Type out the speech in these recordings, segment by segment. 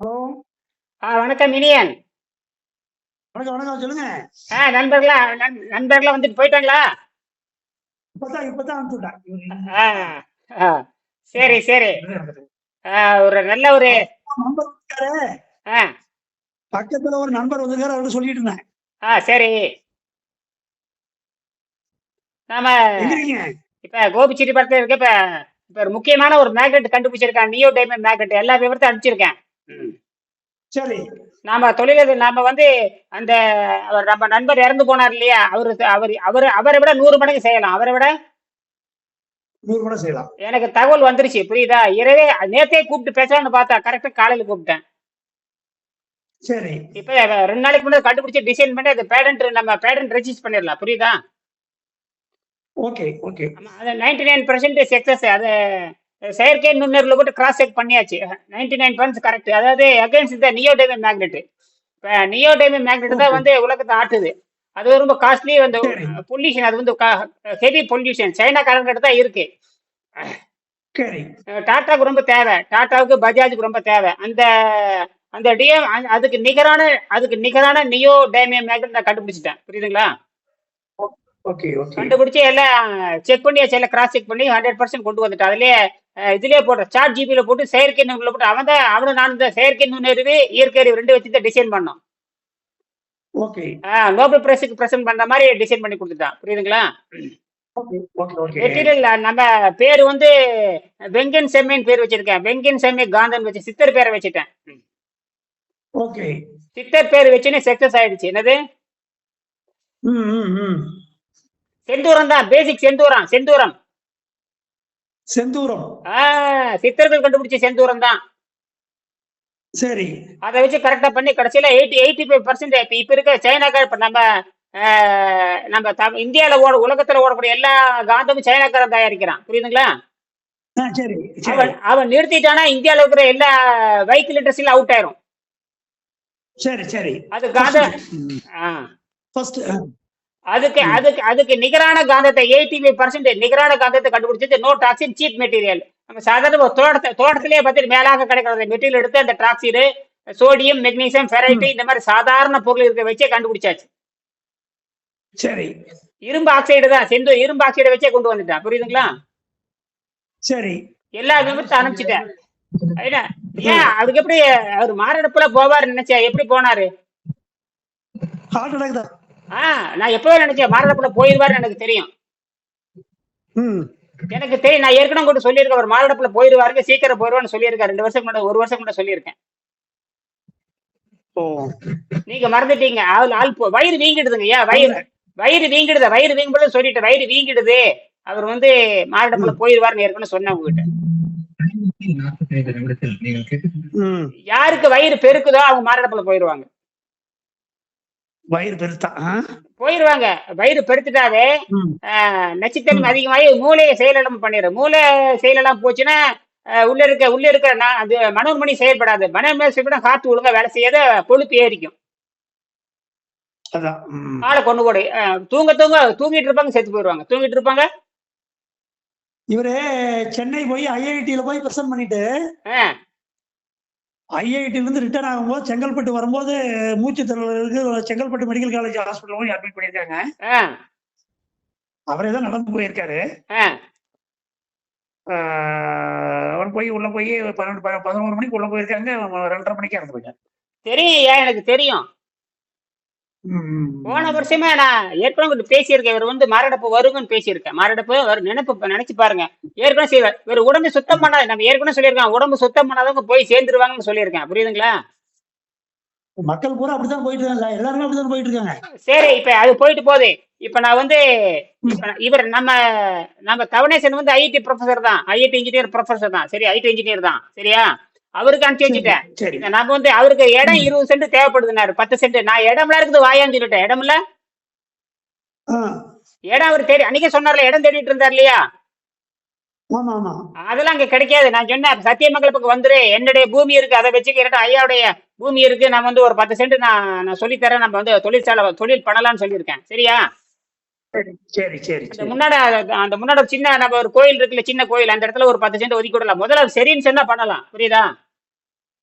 Hello. ஆ வணக்கம் இனியன். வணக்கம் வணக்கம் சொல்லுங்க. ஆ நண்பர்களா நண்- நண்பர்களா வந்துட்டு போயிட்டாங்களா? இப்பதான் இப்பதான் அனுப்பிச்சுட்டேன். சரி சரி. ஆ, ஒரு நல்ல ஒரு நண்பர் ஆ. பக்கத்துல ஒரு நண்பர் வந்திருக்காரு அவரு சொல்லிட்டு இருந்தேன். ஆ சரி. நாம இப்ப கோபிச்செட்டி படத்துல இருக்க இப்ப இப்ப ஒரு முக்கியமான ஒரு மேக்னெட் கண்டுபிடிச்சிருக்கான். நியோ டைமண்ட் மேக்னெட் எல்லா விவரத்தையும் அனுப்பிச்சிருக்கேன். சரி. நாம தொழில் நாம வந்து அந்த அவர் நம்ம நண்பர் இறந்து போனார் இல்லையா? அவரு அவர் அவர் அவரை விட நூறு மடங்கு செய்யலாம். அவரை விட நூறு கூட செய்யலாம். எனக்கு தகவல் வந்துருச்சு. புரியுதா? இரவே நேத்தே கூப்பிட்டு பேசலாம்னு பார்த்தா கரெக்டா காலையில கூப்பிட்டேன். சரி. இப்ப ரெண்டு நாளைக்கு முன்னாடி கண்டுபிடிச்சு டிசைன் பண்ணி அது பேடன்ட் நம்ம பேடன்ட் ரெஜிஸ்டர் பண்ணிடலாம். புரியுதா? Okay okay. ஆமா, அது நைன்டி நைன் பர்சன்ட் சக்சஸ் அது செயற்கை நுண்ணறிவுல போட்டு கிராஸ் செக் பண்ணியாச்சு. நைன்டி நைன் பர்சன்ட் கரெக்ட் அதாவது against the neo diamond magnet இப்ப நியோ டைமண்ட் மேக்னெட் தான் வந்து உலகத்தை ஆட்டுது. அது ரொம்ப காஸ்ட்லி அந்த. பொல்யூஷன் அது வந்து ஹெவி பொல்யூஷன் சைனாக்காரங்கிட்ட தான் இருக்கு. டாட்டாவுக்கு ரொம்ப தேவை. டாட்டாவுக்கு பஜாஜுக்கு ரொம்ப தேவை. அந்த அந்த டிஎம் அதுக்கு நிகரான அதுக்கு நிகரான நியோ டைமியம் மேக்னெட் நான் கண்டுபிடிச்சிட்டேன். புரியுதுங்களா? கண்டுபிடிச்சு எல்லாம் செக் பண்ணியாச்சு. எல்லாம் கிராஸ் செக் பண்ணி ஹண்ட்ரட் பர்சன்ட் கொண்டு வந்துட்டேன். அதுலயே இதுலயே போட்டு சாட் ஜிபியில போட்டு செயற்கை நுண்ணில் போட்டு அவன் தான் அவனு நான் இந்த செயற்கை நுண்ணறிவு இயற்கை அறிவு ரெண்டு வச்சு தான் டிசைன் பண்ணோம். ஓகே நோபல் பிரைஸுக்கு பிரசன்ட் பண்ற மாதிரி டிசைன் பண்ணி கொடுத்துட்டான். புரியுதுங்களா? மெட்டீரியல் நம்ம பேர் வந்து வெங்கன் செம்மின்னு பேர் வச்சிருக்கேன். வெங்கன் செம்மி காந்தன் வச்சு சித்தர் பேரை வச்சுட்டேன். ஓகே சித்தர் பேர் வச்சுன்னு சக்சஸ் ஆயிடுச்சு. என்னது? செந்தூரம் தான் பேசிக் செந்தூரம் செந்தூரம். செந்தூரம். சித்தர்கள் கண்டுபிடிச்ச செந்தூரம் தான் சரி. அதை வச்சு கரெக்டா பண்ணி கடைசியில எயிட்டி எயிட்டி ஃபைவ் பர்சன்ட் இப்ப இருக்க சைனாக்கார இப்ப நம்ம நம்ம இந்தியால ஓட உலகத்துல ஓடக்கூடிய எல்லா காந்தமும் சைனாக்காரன் தயாரிக்கிறான். புரியுதுங்களா? அவன் அவன் நிறுத்திட்டானா இந்தியால இருக்கிற எல்லா வெஹிக்கிள் இண்டஸ்ட்ரியில அவுட் ஆயிரும். சரி சரி. அது காந்த. ஃபர்ஸ்ட் அதுக்கு அதுக்கு அதுக்கு நிகரான காந்தத்தை எயிட்டி ஃபைவ் பர்சன்ட் நிகரான காந்தத்தை கண்டுபிடிச்சது நோ டாக்ஸின் சீப் மெட்டீரியல் நம்ம சாதாரண தோட்டத்தை தோட்டத்திலேயே பார்த்துட்டு மேலாக கிடைக்கிற மெட்டீரியல் எடுத்து அந்த டாக்ஸிடு சோடியம் மெக்னீசியம் ஃபெரைட்டு இந்த மாதிரி சாதாரண பொருள் இருக்க வச்சே கண்டுபிடிச்சாச்சு. சரி. இரும்பு ஆக்சைடு தான் செந்து இரும்பு ஆக்சைடை வச்சே கொண்டு வந்துட்டான் புரியுதுங்களா? சரி. எல்லா விவரத்தை அனுப்பிச்சிட்டேன்? ஏன்? அதுக்கு எப்படி அவர் மாரடைப்புல போவார் நினைச்சா? எப்படி போனாரு? ஹார்ட் அட்டாக் தான். ஆ நான் எப்பவே நினைச்சேன் மாரடைப்புல போயிருவாருன்னு எனக்கு தெரியும். ம். எனக்கு தெரியும் நான் ஏற்கனவே கூட சொல்லியிருக்கேன் ஒரு மாரடைப்புல போயிருவாருங்க சீக்கிரம் போயிருவான்னு சொல்லியிருக்கேன் ரெண்டு வருஷம் முன்னாடி ஒரு வருஷம் முன்னாடி சொல்லியிருக்கேன். ஓ. நீங்க மறந்துட்டீங்க. ஆள் ஆள் போ- வயிறு வீங்கிடுதுங்க ஐயா வயிறு வயிறு வீங்கிடுது? வயிறு வீங்கும்போது சொல்லிட்டு வயிறு வீங்கிடுது. அவர் வந்து மாரடைப்புல போயிருவாருன்னு ஏற்கனவே சொன்னேன் உங்ககிட்ட யாருக்கு வயிறு பெருக்குதோ அவங்க மாரடைப்புல போயிருவாங்க. வயிறு பெருத்தா? போயிருவாங்க. வயிறு பெருத்துட்டாவே நச்சுத்தன்மை அதிகமாகி மூளையை செயலிழம் பண்ணிடும் மூளை செயலிழம் போச்சுன்னா உள்ள இருக்க உள்ள இருக்கிற நா- அது மனோன்மணி செயல்படாது. மனோன்மணி செயல்பட காற்று ஒழுங்கா வேலை செய்யாத கொழுப்பு ஏறிக்கும். ஆளை கொண்டு போடு. தூங்க தூங்க தூங்கிட்டு இருப்பாங்க செத்து போயிடுவாங்க தூங்கிட்டு இருப்பாங்க? இவரு சென்னை போய் ஐஐடியில போய் பிரசன்ட் பண்ணிட்டு இருந்து ரிட்டர்ன் ஆகும்போது செங்கல்பட்டு வரும்போது மூச்சு திணறலுக்கு செங்கல்பட்டு மெடிக்கல் காலேஜ் ஹாஸ்பிட்டல் போய் அட்மிட் பண்ணியிருக்காங்க. அவரே தான் நடந்து போயிருக்காரு. அவர் போய் உள்ள போய் பன்னெண்டு பதினோரு மணிக்கு உள்ள போயிருக்காங்க. ரெண்டரை மணிக்கு இறந்து போயிட்டாங்க தெரியும் எனக்கு தெரியும். போன வருஷமே நான் ஏற்கனவே பேசியிருக்கேன். இவர் வந்து மாரடைப்பு வருங்கன்னு பேசியிருக்கேன். மாரடைப்பு வரும் நினைப்பு நினைச்சு பாருங்க. ஏற்கனவே செய்வார். இவர் உடம்பு சுத்தம் பண்ணாத நம்ம ஏற்கனவே சொல்லியிருக்கேன் உடம்பு சுத்தம் பண்ணாதவங்க போய் சேர்ந்துருவாங்கன்னு சொல்லியிருக்கேன். புரியுதுங்களா? மக்கள் பூரா அப்படித்தான் போயிட்டு இருக்காங்க. எல்லாருமே அப்படித்தான் போயிட்டு இருக்காங்க. சரி இப்ப அது போயிட்டு போகுது. இப்ப நான் வந்து இவர் நம்ம நம்ம தவணேசன் வந்து ஐடி ப்ரொஃபசர் தான். ஐடி இன்ஜினியர் ப்ரொஃபசர் தான். சரி ஐடி இன்ஜினியர் தான். சரியா? அவருக்கு அனுப்பிச்சு வச்சுட்டேன் நம்ம வந்து அவருக்கு இடம் இருபது சென்ட் தேவைப்படுதுனாரு பத்து சென்ட். நான் இடம்லாம் இருக்குது வாயான்னு சொல்லிட்டேன். இடம்ல இடம் அவர் தேடி அன்னைக்கே சொன்னார்ல இடம் தேடிட்டு இருந்தார் இல்லையா? அதெல்லாம் அங்க கிடைக்காது. நான் சொன்னேன் சத்தியமங்கல பக்கம் வந்துரு. என்னுடைய பூமி இருக்கு அதை வச்சுக்கிறேன் ஐயாவுடைய பூமி இருக்கு. நான் வந்து ஒரு பத்து சென்ட் நான் நான் சொல்லித்தரேன். நம்ம வந்து தொழிற்சாலை தொழில் பண்ணலாம்னு சொல்லியிருக்கேன். சரியா? சரி சரி சரி அந்த முன்னாடி அந்த முன்னாடி ஒரு சின்ன நம்ம ஒரு கோயில் இருக்குல்ல சின்ன கோயில் அந்த இடத்துல ஒரு பத்து சென்ட் ஒதுக்கி விடலாம். முதல்ல சரின்னு சொன்னா பண்ணலாம். புரியுதா?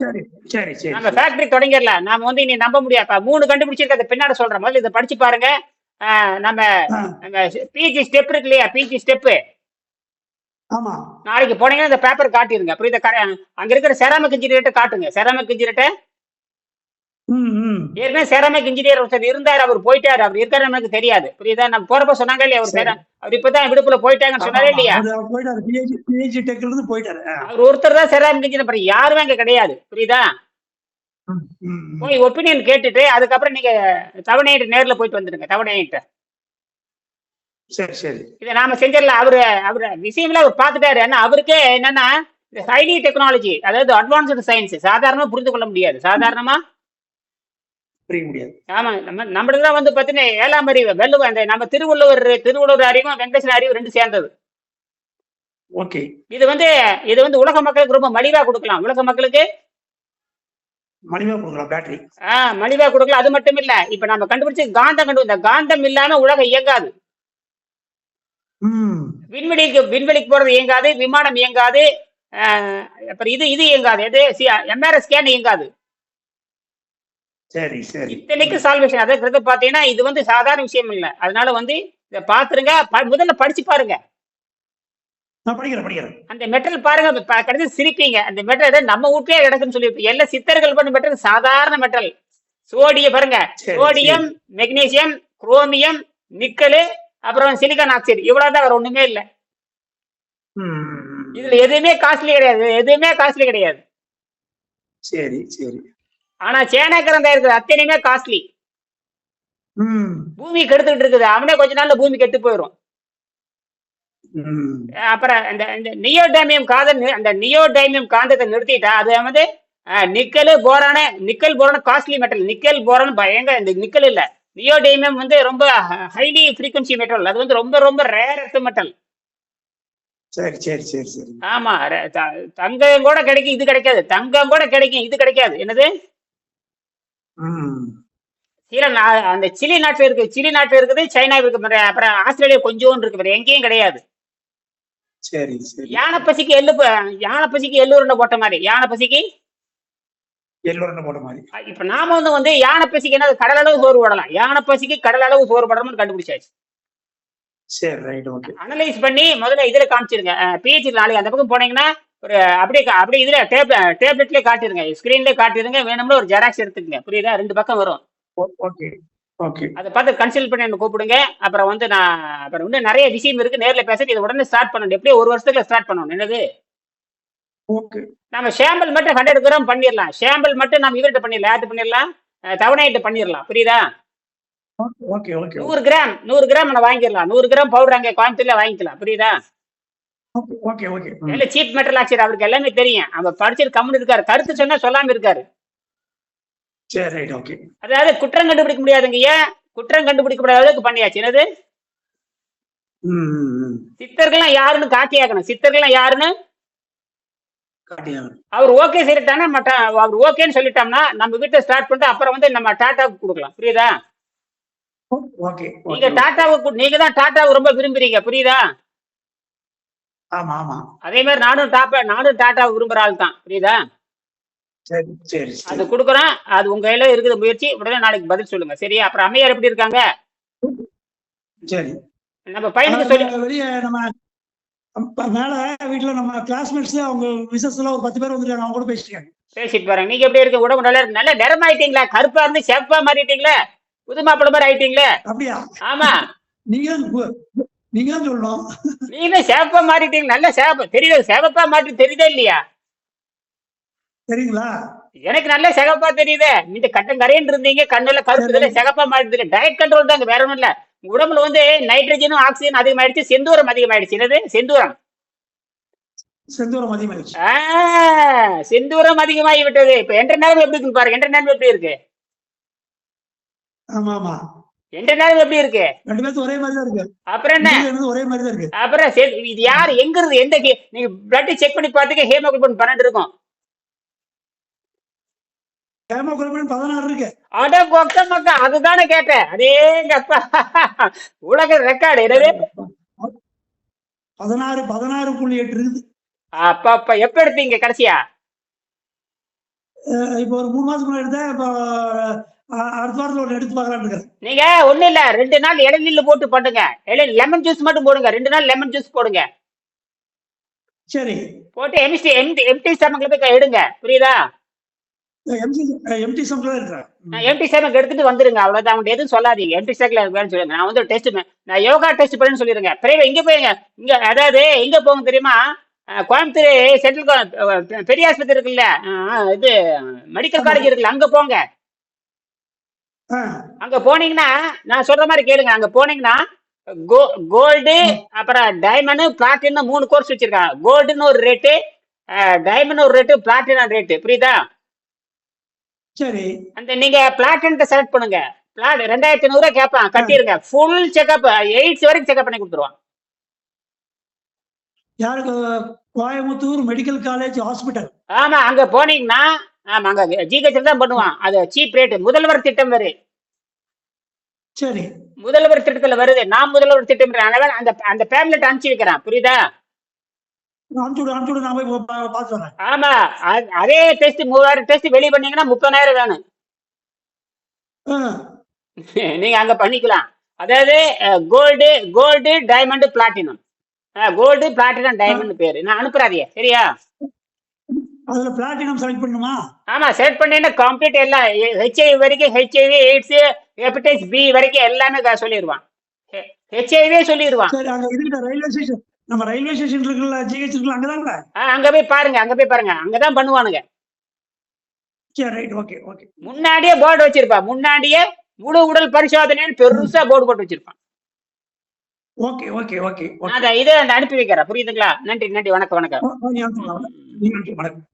சரி சரி சரி நம்ம ஃபேக்டரி தொடங்கிடலாம். நாம வந்து இனி நம்ப முடியாது? மூணு கண்டுபிடிச்சிருக்க பின்னாடி சொல்றேன். முதல்ல இதை படிச்சு பாருங்க. நம்ம பிஜி ஸ்டெப் இருக்கு இல்லையா? பிஜி ஸ்டெப் ஆமா. நாளைக்கு போனீங்கன்னா இந்த பேப்பர் காட்டிருங்க. புரியுதா? அங்க இருக்கிற செராமிக் இன்ஜினியர்ட்ட காட்டுங்க. செராமிக் ம் ஏற்கனவே செராமிக் இன்ஜினியர் ஒருத்தர் இருந்தாரு அவர் போயிட்டாரு. அவர் இருக்காரு நமக்கு தெரியாது. புரியுதா? நம்ம போறப்ப சொன்னாங்க இல்லையா அவர் அவர் இப்பதான் விடுப்புல போயிட்டாங்கன்னு சொன்னாரே இல்லையா? அவரு போயிட்டாரு. ஒருத்தர் தான் செராமிக் இன்ஜினியர் அப்புறம் யாருமே அங்க கிடையாது. புரியுதா. போய் ஒப்பீனியன் கேட்டுட்டு அதுக்கப்புறம் நீங்க தவணையிட்டு நேர்ல போயிட்டு வந்துருங்க தவணையிட்ட சரி சரி. இதை நாம செஞ்சிடலாம் அவரு அவரு விஷயங்கள அவர் பார்த்துட்டாரு ஏன்னா அவருக்கே என்னன்னா ஹைலி டெக்னாலஜி அதாவது அட்வான்ஸ்டு சயின்ஸ் சாதாரணமா புரிந்து கொள்ள முடியாது. சாதாரணமா புரிய முடியாது. ஆமா நம்ம நம்மளதான் வந்து பாத்தீங்கன்னா ஏழாம் அறிவு வெள்ளுவ அந்த நம்ம திருவள்ளுவர் திருவள்ளுவர் அறிவும் வெங்கடேசன் அறிவு ரெண்டு சேர்ந்தது. ஓகே. இது வந்து இது வந்து உலக மக்களுக்கு ரொம்ப மலிவா கொடுக்கலாம். உலக மக்களுக்கு? மலிவா கொடுக்கலாம் பேட்டரி ஆஹ் மலிவா கொடுக்கலாம். அது மட்டும் இல்ல இப்ப நம்ம கண்டுபிடிச்சு காந்தம் கண்டு இந்த காந்தம் இல்லாம உலகம் இயங்காது. விண்வெளிக்கு விண்வெளிக்கு போறது இயங்காது விமானம் இயங்காது அப்புறம் இது இது இயங்காது. எது? எம்ஆர்எஸ் ஸ்கேன் இயங்காது. சரி சரி. இத்தனைக்கு சால்வேஷன் அதாவது பாத்தீங்கன்னா இது வந்து சாதாரண விஷயம் இல்ல. அதனால வந்து இதை பாத்துருங்க. முதல்ல படிச்சு பாருங்க. அந்த மெட்டல் பாருங்க. கடைசி சிரிப்பீங்க. அந்த மெட்டல் நம்ம வீட்லயே கிடக்குன்னு சொல்லி எல்லா சித்தர்கள் பண்ண மெட்டல் சாதாரண மெட்டல் சோடியம் பாருங்க. சோடியம் மெக்னீசியம் குரோமியம் நிக்கலு அப்புறம் சிலிக்கான் ஆக்சைடு. இவ்வளவுதான் வேற ஒண்ணுமே இல்ல. இதுல எதுவுமே காஸ்ட்லி கிடையாது. எதுவுமே காஸ்ட்லி கிடையாது. சரி சரி. ஆனா சேனாக்கிரந்தா இருக்குது அத்தனையுமே காஸ்ட்லி பூமி கெடுத்துக்கிட்டு இருக்குது. அவனே கொஞ்ச நாள்ல பூமி கெட்டு போயிடும் அப்புறம் இந்த இந்த நியோடைமியம் காதல் அந்த நியோடைமியம் காந்தத்தை நிறுத்திட்டா அது வந்து nickel boron nickel boron costly metal nickel boron பயங்கர இந்த நிக்கல் இல்ல. நியோடைமியம் வந்து ரொம்ப ஹைலி ஃப்ரீக்வன்சி மெட்டல் அது வந்து ரொம்ப ரொம்ப ரேரஸ்ட் மெட்டல் சரி சரி சரி சரி. ஆமா தங்கம் கூட கிடைக்கும் இது கிடைக்காது. தங்கம் கூட கிடைக்கும் இது கிடைக்காது. என்னது? நா- அந்த சிலி நாட்டுல இருக்கு சிலி நாட்டுல இருக்குது சைனா இருக்கு அப்புறம் ஆஸ்திரேலியா கொஞ்சம் இருக்கு எங்கேயும் கிடையாது. சரி சரி. யானை பசிக்கு எள்ளு யானை பசிக்கு எள்ளு உருண்டை போட்ட மாதிரி யானை பசிக்கு? எல்லோரும் போட்ட மாதிரி. இப்ப நாம வந்து வந்து யானை பசிக்கு என்ன கடல் அளவு சோறு போடலாம். யானை பசிக்கு கடல் அளவு சோறு போடணும்னு கண்டுபிடிச்சாச்சு. சரி ரைட் ஓகே அனலைஸ் பண்ணி முதல்ல இதுல காமிச்சிருங்க. பிஹெச் நாளைக்கு அந்த பக்கம் போனீங்கன்னா ஒரு அப்படியே அப்படியே இதுல டேப் டேப்லெட்லயே காட்டிருங்க. ஸ்கிரீன்லயே காட்டிருங்க. வேணும்னா ஒரு ஜெராக்ஸ் எடுத்துக்கங்க. புரியுதா? ரெண்டு பக்கம் வரும். ஓகே ஓகே அதை பார்த்து கன்சல்ட் பண்ணி என்ன கூப்பிடுங்க. அப்புறம் வந்து நான் அப்புறம் இன்னும் நிறைய விஷயம் இருக்கு. நேர்ல பேச இதை உடனே ஸ்டார்ட் பண்ணணும். எப்படியும் ஒரு வருஷத்துல ஸ்டார்ட் பண்ணணும். என்னது? நம்ம ஷாம்பிள் மட்டும் ஹண்ட்ரட் கிராம் பண்ணிடலாம். ஷாம்பிள் மட்டும் நம்ம இவர்கிட்ட பண்ணிடலாம். ஆட் பண்ணிடலாம். தவணையிட்ட பண்ணிடலாம். புரியுதா? ஓகே ஓகே நூறு கிராம் நூறு கிராம் நம்ம வாங்கிடலாம். நூறு கிராம் பவுடர் அங்கே கோயம்புத்தூர்ல வாங்கிக்கலாம். புரியுதா? ஓகே ஓகே இல்ல சீப் மெட்டல் ஆக்சைடு அவருக்கு எல்லாமே தெரியும். அவர் படிச்சிட்டு கம்முன்னு இருக்காரு. கருத்து சொன்னா சொல்லாம இருக்காரு. சரி ரைட் ஓகே. அதாவது குற்றம் கண்டுபிடிக்க முடியாதுங்க. ஏன்? குற்றம் கண்டுபிடிக்க முடியாத அளவுக்கு பண்ணியாச்சு. என்னது? சித்தர்கள்லாம் யாருன்னு காட்டியாக்கணும் சித்தர்கள்லாம் யாருன்னு? அவர் ஓகே மற்ற அவர் ஓகேன்னு சொல்லிட்டோம்னா நம்ம வீட்டை ஸ்டார்ட் பண்ணிட்டு அப்புறம் வந்து நம்ம டாட்டாவுக்கு கொடுக்கலாம். புரியுதா? ஓகே. நீங்க டாட்டாவுக்கு நீங்க தான் டாட்டாவை ரொம்ப விரும்புறீங்க. புரியுதா? ஆமா ஆமா. அதே மாதிரி நானும் டாப்பா நானும் டாட்டாவை விரும்புற ஆள் தான். புரியுதா? சரி சரி அது சரி கொடுக்குறோம் அது உங்க கையில இருக்குது. முயற்சி. உடனே நாளைக்கு பதில் சொல்லுங்க. சரியா? அப்புறம் அம்மையார் எப்படி இருக்காங்க? சரி. நம்ம பையனுக்கு சொல்லி வெளிய நம்ம மேல வீட்டுல நம்ம கிளாஸ்மேட்ஸ் அவங்க மிஸ்ஸஸ் எல்லாம் ஒரு பத்து பேர் வந்துருக்காங்க. அவங்க கூட பேசிட்டு இருக்காங்க. பேசிட்டு பாருங்க நீங்க எப்படி இருக்கு? உடம்பு நல்லா இருக்கு. நல்ல நிறமாயிட்டீங்களா கருப்பா இருந்து செவப்பா மாறிட்டீங்களா? புது மாப்பிள்ளை மாதிரி ஆயிட்டீங்களே? அப்படியா? ஆமா. நீங்க நீங்க தான் சொல்லணும். நீங்க சேப்பா மாறிட்டீங்க. நல்ல சேப்ப. தெரியல சேவப்பா மாற்றி தெரியுதா இல்லையா? சரிங்களா எனக்கு நல்ல சிகப்பா தெரியுதே. நீங்க கட்டம் கரையன் இருந்தீங்க. கண்ணுல கருப்பு சிகப்பா மாறிடுது டயட் கண்ட்ரோல் தாங்க. வேற ஒண்ணும் இல்ல. உடம்புல வந்து நைட்ரஜனும் ஆக்சிஜன் அதிகமாயிடுச்சு. செந்தூரம் அதிகமாயிடுச்சு. என்னது? செந்தூரம். செந்தூரம் அதிகமாயிடுச்சு. செந்தூரம் அதிகமாகி விட்டது இப்ப என்ற நேரம் எப்படி இருக்கு பாருங்க. என்ற நேரம் எப்படி இருக்கு? ஆமா ஆமா நேரம் எப்படி இருக்கு? ரெண்டு பேர்த்து ஒரே மாதிரி தான் இருக்கு. அப்புறம் என்ன? ஒரே மாதிரி தான் இருக்கு. அப்புறம் சரி, இது யார்? எங்க இருந்து எந்த கே- நீங்க பிளட் செக் பண்ணி பார்த்துக்க ஹேமோகுளோபின் பன்னெண்டு இருக்கும். ஹேமோகுளோபின் பதினாறு இருக்கு. அட கொக்க மக்கா அதுதானே கேட்டேன். அதேங்கப்பா உலக ரெக்கார்டு என்னது? பதினாறு பதினாறு புள்ளி எட்டு இருக்குது. அப்பா அப்பா எப்ப எடுத்தீங்க கடைசியா? இப்போ ஒரு மூணு மாசத்துக்கு முன்னாடி எடுத்தேன் இப்போ அடுத்த வாரத்தில் ஒன்று எடுத்து பார்க்கலான்னு இருக்கிறேன் நீங்க ஒண்ணு இல்ல ரெண்டு நாள் இளநீர்ல போட்டு பண்ணுங்க. லெமன் ஜூஸ் மட்டும் போடுங்க. ரெண்டு நாள் லெமன் ஜூஸ் போடுங்க. சரி. போட்டு எம்டி எம்டி எம்டி ஸ்டமக்ல போய் எடுங்க. புரியுதா? எம்டி எம்டி சம்ல இருக்கிறேன் நான் எம்டி ஸ்டமக் எடுத்துட்டு வந்துருங்க. அவ்வளவுதான். அவங்க எதுவும் சொல்லாதீங்க. எம்டி ஸ்டமக்ல வேணும்னு சொல்லுங்க நான் வந்து டெஸ்ட் நான் யோகா டெஸ்ட் பண்ணேன்னு சொல்லிருங்க பிறகு இங்க போயிருங்க. இங்க அதாவது எங்க போங்க தெரியுமா? கோயம்புத்தூர் சென்ட்ரல் பெரிய ஆஸ்பத்திரி இருக்குல்ல. இது மெடிக்கல் காலேஜ் இருக்குல்ல. அங்க போங்க. அங்க போனீங்கன்னா நான் சொல்ற மாதிரி கேளுங்க. அங்க போனீங்கன்னா கோல்டு அப்புறம் டைமண்ட் பிளாட்டினம் மூணு கோர்ஸ் வச்சிருக்காங்க. கோல்டுன்னு ஒரு ரேட்டு டைமண்ட் ஒரு ரேட்டு பிளாட்டினம் ரேட்டு புரியுதா? சரி. அந்த நீங்க பிளாட்டினத்தை செலக்ட் பண்ணுங்க. பிளாட் ரெண்டாயிரத்தி ஐநூறு கேட்பான் கட்டிருங்க. ஃபுல் செக்அப் எயிட்ஸ் வரைக்கும் செக்அப் பண்ணி கொடுத்துருவான். யாருக்கு? கோயம்புத்தூர் மெடிக்கல் காலேஜ் ஹாஸ்பிட்டல் ஆமா அங்க போனீங்கன்னா ஆமா அங்க ஜிஹெச் தான் பண்ணுவான். அது சீப் ரேட் முதல்வர் திட்டம் வரு சரி. முதல்வர் திட்டத்துல வருது. நான் முதல்வர் திட்டம் அதனால அந்த அந்த பேம்லெட் அனுப்பிச்சு வைக்கிறேன். புரியுதா? ஆமா. அதே டெஸ்ட் மூவாயிரம் டெஸ்ட் வெளிய பண்ணீங்கன்னா முப்பதாயிரம் வேணும் நீங்க அங்க பண்ணிக்கலாம். அதாவது gold gold diamond platinum gold platinum diamond பேரு. நான் அனுப்புறாதே சரியா? அதுல பிளாட்டினம் செலக்ட் பண்ணுமா ஆமா செலக்ட் பண்ணீங்கன்னா கம்ப்ளீட் எல்லாம் ஹெச்ஐவி வரைக்கும் ஹெச்ஐவி எய்ட்ஸ் ஹெப்படைட்டிஸ் பி வரைக்கும் எல்லாமே சொல்லிடுவான் ஹெச்ஐவியே சொல்லிடுவான் சரி அங்க இதுக்கிட்ட ரயில்வே ஸ்டேஷன் நம்ம ரயில்வே ஸ்டேஷன் இருக்குல்ல ஜிஹெச் இருக்குல்ல அங்கதான்ல ஆ, அங்க போய் பாருங்க அங்க போய் பாருங்க. அங்கதான் பண்ணுவானுங்க. சரி ரைட் ஓகே ஓகே முன்னாடியே போர்டு வச்சிருப்பான். முன்னாடியே முழு உடல் பரிசோதனைன்னு பெருசா போர்டு போட்டு வச்சிருப்பான். ஓகே ஓகே ஓகே இதை அந்த அனுப்பி வைக்கிறேன். புரியுதுங்களா? நன்றி நன்றி வணக்கம் வணக்கம். வணக்கம்.